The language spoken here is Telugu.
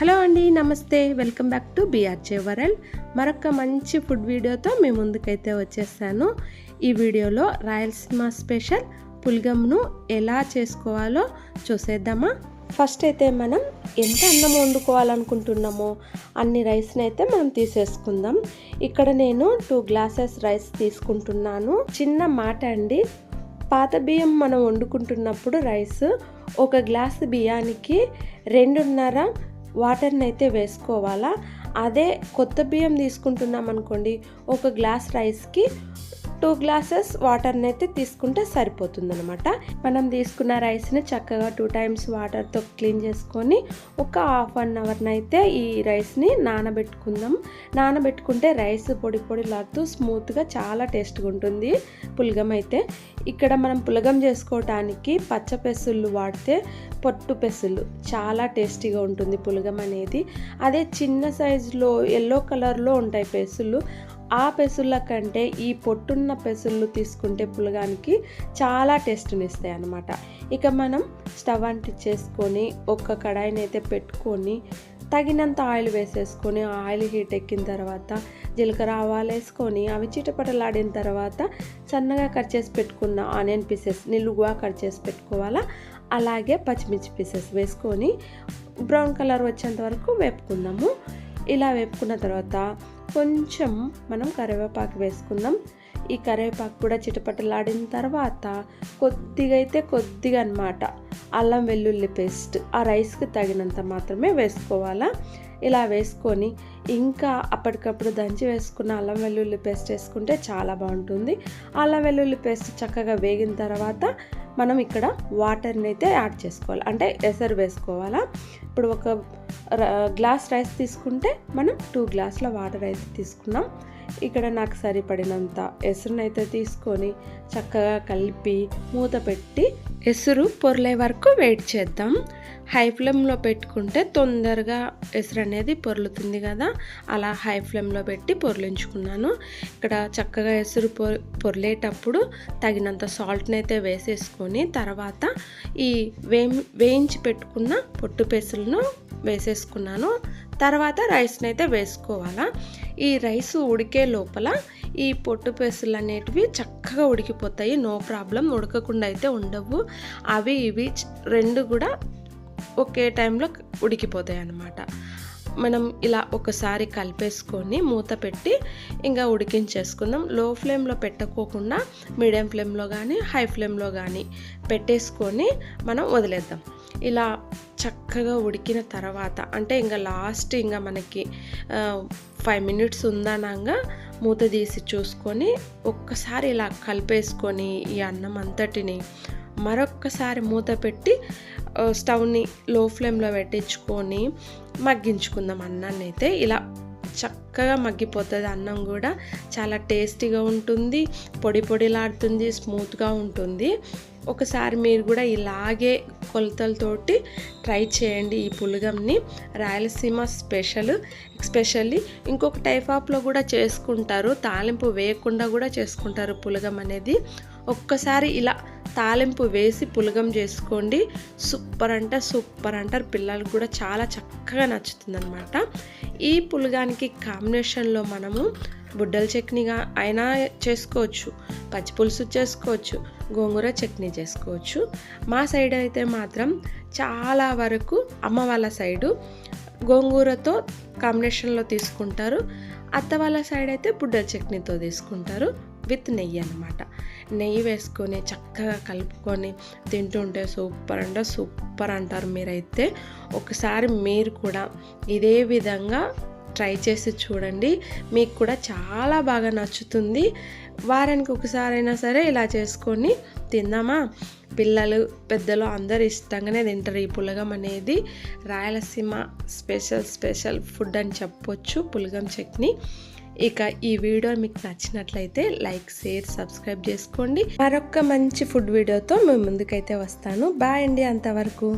హలో అండి నమస్తే. Welcome back to BRJ world. మరొక మంచి ఫుడ్ వీడియోతో మీ ముందుకైతే వచ్చేసాను. ఈ వీడియోలో రాయలసీమ స్పెషల్ పులిగమ్ను ఎలా చేసుకోవాలో చూసేద్దామా? ఫస్ట్ అయితే మనం ఎంత అన్నం వండుకోవాలనుకుంటున్నామో అన్ని రైస్ని అయితే మనం తీసేసుకుందాం. ఇక్కడ నేను టూ గ్లాసెస్ రైస్ తీసుకుంటున్నాను. చిన్న మాట అండి. పాత బియ్యం మనం వండుకుంటున్నప్పుడు రైస్ ఒక గ్లాస్ బియ్యానికి రెండున్నర వాటర్ని అయితే వేసుకోవాలా? అదే కొత్త బియ్యం తీసుకుంటున్నాం అనుకోండి ఒక గ్లాస్ రైస్కి టూ గ్లాసెస్ వాటర్ని అయితే తీసుకుంటే సరిపోతుంది అనమాట మనం తీసుకున్న రైస్ని చక్కగా టూ టైమ్స్ వాటర్తో క్లీన్ చేసుకొని ఒక హాఫ్ అన్ అవర్ని అయితే ఈ రైస్ని నానబెట్టుకుందాం. నానబెట్టుకుంటే రైస్ పొడి పొడి లాడుతూ స్మూత్గా చాలా టేస్ట్గా ఉంటుంది పులగం అయితే. ఇక్కడ మనం పులగం చేసుకోవటానికి పచ్చ పెసుళ్ళు వాడితే పొట్టు పెసులు చాలా టేస్టీగా ఉంటుంది పులగం అనేది. అదే చిన్న సైజులో ఎల్లో కలర్లో ఉంటాయి పెసులు ఆ పెసుళ్ళ కంటే ఈ పొట్టున్న పెసుళ్ళు తీసుకుంటే పులగానికి చాలా టేస్ట్ని ఇస్తాయి అన్నమాట. ఇక మనం స్టవ్ అంటించేసుకొని ఒక కడాయిని అయితే పెట్టుకొని తగినంత ఆయిల్ వేసేసుకొని ఆయిల్ హీట్ ఎక్కిన తర్వాత జీలకర్ర ఆవాలు వేసుకొని అవి చిటపటలాడిన తర్వాత సన్నగా కట్ చేసి పెట్టుకున్న ఆనియన్ పీసెస్ నిలుగుగా కట్ చేసి పెట్టుకోవాలా? అలాగే పచ్చిమిర్చి పీసెస్ వేసుకొని బ్రౌన్ కలర్ వచ్చేంత వరకు వేపుకుందాము. ఇలా వేపుకున్న తర్వాత కొంచెం మనం కరివేపాకు వేసుకుందాం. ఈ కరివేపాకు కూడా చిటపటలాడిన తర్వాత కొద్దిగా అయితే కొద్దిగా అనమాట అల్లం వెల్లుల్లి పేస్ట్ ఆ రైస్కి తగినంత మాత్రమే వేసుకోవాలా. ఇలా వేసుకొని ఇంకా అప్పటికప్పుడు దంచి వేసుకున్న అల్లం వెల్లుల్లి పేస్ట్ వేసుకుంటే చాలా బాగుంటుంది. అల్లం వెల్లుల్లి పేస్ట్ చక్కగా వేగిన తర్వాత మనం ఇక్కడ వాటర్ని అయితే యాడ్ చేసుకోవాలి. అంటే ఎసరు వేసుకోవాలా? ఇప్పుడు ఒక గ్లాస్ రైస్ తీసుకుంటే మనం టూ గ్లాసుల వాటర్ అయితే తీసుకున్నాం. ఇక్కడ నాకు సరిపడినంత ఎసరునైతే తీసుకొని చక్కగా కలిపి మూత పెట్టి ఎసురు పొరలే వరకు వెయిట్ చేద్దాం. హై ఫ్లేమ్లో పెట్టుకుంటే తొందరగా ఎసురు అనేది పొర్లుతుంది కదా. అలా హై ఫ్లేమ్లో పెట్టి పొర్లించుకున్నాను. ఇక్కడ చక్కగా ఎసురు పొ పొర్లేటప్పుడు తగినంత సాల్ట్ని అయితే వేసేసుకొని తర్వాత ఈ వేయించి పెట్టుకున్న పొట్టు పెసులను వేసేసుకున్నాను. తర్వాత రైస్ని అయితే వేసుకోవాలా. ఈ రైస్ ఉడికే లోపల ఈ పొట్టు పెసులు అనేటివి చక్కగా ఉడికిపోతాయి. నో ప్రాబ్లం ఉడకకుండా అయితే ఉండవు. అవి ఇవి రెండు కూడా ఒకే టైంలో ఉడికిపోతాయి అన్నమాట. మనం ఇలా ఒకసారి కలిపేసుకొని మూత పెట్టి ఇంకా ఉడికించేసుకుందాం. లో ఫ్లేమ్లో పెట్టకోకుండా మీడియం ఫ్లేమ్లో కానీ హై ఫ్లేమ్లో కానీ పెట్టేసుకొని మనం వదిలేద్దాం. ఇలా చక్కగా ఉడికిన తర్వాత అంటే ఇంకా లాస్ట్ ఇంకా మనకి ఫైవ్ మినిట్స్ ఉందనంగా మూత తీసి చూసుకొని ఒక్కసారి ఇలా కలిపేసుకొని ఈ అన్నం అంతటిని మరొక్కసారి మూత పెట్టి స్టవ్ని లో ఫ్లేమ్లో పెట్టించుకొని మగ్గించుకుందాం అన్నాన్ని అయితే ఇలా చక్కగా మగ్గిపోతుంది. అన్నం కూడా చాలా టేస్టీగా ఉంటుంది. పొడి పొడిలాడుతుంది స్మూత్గా ఉంటుంది. ఒకసారి మీరు కూడా ఇలాగే కొలతలతోటి ట్రై చేయండి ఈ పులగంని. రాయలసీమ స్పెషల్ ఎక్స్పెషల్లీ ఇంకొక టైప్ ఆఫ్లో కూడా చేసుకుంటారు. తాలింపు వేయకుండా కూడా చేసుకుంటారు పులగం అనేది. ఒక్కసారి ఇలా తాలింపు వేసి పులగం చేసుకోండి. సూపర్ అంటే సూపర్ అంటారు. పిల్లలకు కూడా చాలా చక్కగా నచ్చుతుందనమాట ఈ పులగానికి కాంబినేషన్లో మనము బుడ్డల చట్నీగా అయినా చేసుకోవచ్చు. పచ్చి పులుసు చేసుకోవచ్చు. గోంగూర చట్నీ చేసుకోవచ్చు. మా సైడ్ అయితే మాత్రం చాలా వరకు అమ్మ వాళ్ళ సైడు గోంగూరతో కాంబినేషన్లో తీసుకుంటారు. అత్త వాళ్ళ సైడ్ అయితే బుడ్డల చట్నీతో తీసుకుంటారు. విత్ నెయ్యి అనమాట నెయ్యి వేసుకొని చక్కగా కలుపుకొని తింటుంటే సూపర్ అంటే సూపర్ అంటారు మీరైతే. ఒకసారి మీరు కూడా ఇదే విధంగా ట్రై చేసి చూడండి. మీకు కూడా చాలా బాగా నచ్చుతుంది. వారానికి ఒకసారైనా సరే ఇలా చేసుకొని తిందామా? పిల్లలు పెద్దలు అందరు ఇష్టంగానే తింటారు ఈ పులగం అనేది. రాయలసీమ స్పెషల్ స్పెషల్ ఫుడ్ అని చెప్పొచ్చు పులగం చట్నీ. ఇక ఈ వీడియో మీకు నచ్చినట్లయితే లైక్ షేర్ సబ్స్క్రైబ్ చేసుకోండి. మరొక మంచి ఫుడ్ వీడియోతో మేము ముందుకైతే వస్తాను. బాయ్ అండి అంతవరకు.